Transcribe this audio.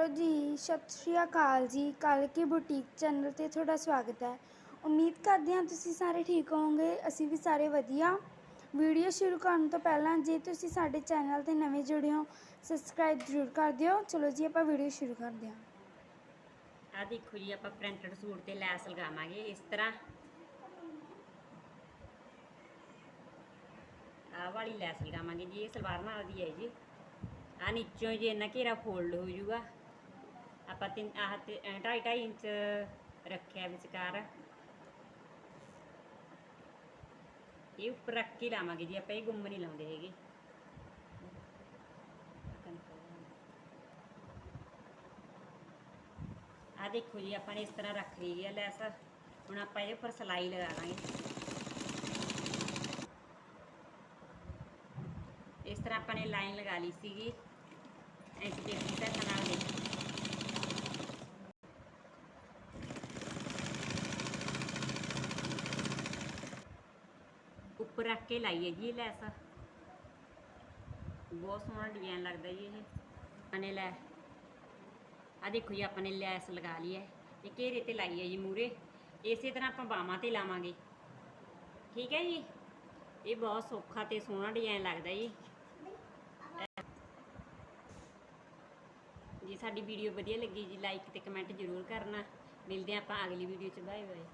Hello ਜੀ, ਸਤਿ ਸ਼੍ਰੀ ਅਕਾਲ ਜੀ। ਕੱਲ ਕੀ ਬੁਟੀਕ ਚੈਨਲ ਤੇ ਤੁਹਾਡਾ ਸਵਾਗਤ ਹੈ। ਉਮੀਦ ਕਰਦੇ ਹਾਂ ਤੁਸੀਂ ਸਾਰੇ ਠੀਕ ਹੋਵੋਗੇ, ਅਸੀਂ ਵੀ ਸਾਰੇ ਵਧੀਆ। ਵੀਡੀਓ ਸ਼ੁਰੂ ਕਰਨ ਤੋਂ ਪਹਿਲਾਂ ਜੇ ਤੁਸੀਂ ਸਾਡੇ ਚੈਨਲ ਤੇ ਨਵੇਂ ਜੁੜੇ ਹੋ ਸਬਸਕ੍ਰਾਈਬ ਜ਼ਰੂਰ ਕਰ ਦਿਓ। ਚਲੋ ਜੀ, ਆਪਾਂ ਵੀਡੀਓ ਸ਼ੁਰੂ ਕਰਦੇ ਹਾਂ। ਆ ਦੇਖੋ ਜੀ, ਆਪਾਂ ਪ੍ਰਿੰਟਡ ਸੂਟ ਤੇ ਲੈਸ ਲਗਾਵਾਂਗੇ, ਇਸ ਤਰ੍ਹਾਂ। ਆਹ ਵਾਲੀ ਲੈਸ ਲਗਾਵਾਂਗੇ ਜੀ, ਇਹ ਸਲਵਾਰ ਨਾਲ ਦੀ ਹੈ ਜੀ। ਆ ਨੀਚੋਂ ਜੀ, ਇੰਨਾ ਘੇਰਾ ਫੋਲਡ ਹੋ ਜਾਊਗਾ। ਆਪਾਂ ਤਿੰਨ, ਆਹ ਤੇ 2.5 ਇੰਚ ਰੱਖਿਆ ਵਿਚਕਾਰ। ਇਹ ਉੱਪਰ ਰੱਖ ਕੇ ਲਾਵਾਂਗੇ ਜੀ, ਆਪਾਂ ਇਹ ਗੁੰਮ ਨਹੀਂ ਲਾਉਂਦੇ ਹੈਗੇ। ਆ ਦੇਖੋ ਜੀ, ਆਪਾਂ ਨੇ ਇਸ ਤਰ੍ਹਾਂ ਰੱਖ ਲਈ ਹੈ ਲੈਸ। ਹੁਣ ਆਪਾਂ ਇਹਦੇ ਉੱਪਰ ਸਲਾਈ ਲਗਾ ਦਾਂਗੇ ਇਸ ਤਰ੍ਹਾਂ ਆਪਾਂ ਨੇ ਲਾਈਨ ਲਗਾ ਲਈ ਸੀਗੀ। ਇਸ ਦੇਖੀ ਤਾਂ ਨਾਲ ਦੇ ਉੱਪਰ ਰੱਖ ਕੇ ਲਾਈਏ ਜੀ ਇਹ ਲੈਸ। ਬਹੁਤ ਸੋਹਣਾ ਡਿਜ਼ਾਈਨ ਲੱਗਦਾ ਜੀ ਇਹ। ਅਨੇ ਲੈ। ਆ ਦੇਖੋ ਜੀ ਆਪਾਂ ਨੇ ਲੈਸ ਲਗਾ ਲਈ ਹੈ। ਇਹ ਘੇਰੇ ਤੇ ਲਾਈ ਹੈ ਜੀ ਮੂਰੇ ਇਸੇ ਤਰ੍ਹਾਂ ਆਪਾਂ ਬਾਹਾਂ ਤੇ ਲਾਵਾਂਗੇ। ਠੀਕ ਹੈ ਜੀ? ਇਹ ਬਹੁਤ ਸੌਖਾ ਤੇ ਸੋਹਣਾ ਡਿਜ਼ਾਈਨ ਲੱਗਦਾ ਜੀ। ਜੀ ਸਾਡੀ ਵੀਡੀਓ ਵਧੀਆ ਲੱਗੀ ਜੀ ਲਾਈਕ ਤੇ ਕਮੈਂਟ ਜ਼ਰੂਰ ਕਰਨਾ। ਮਿਲਦੇ ਹਾਂ ਆਪਾਂ ਅਗਲੀ ਵੀਡੀਓ 'ਚ। Bye bye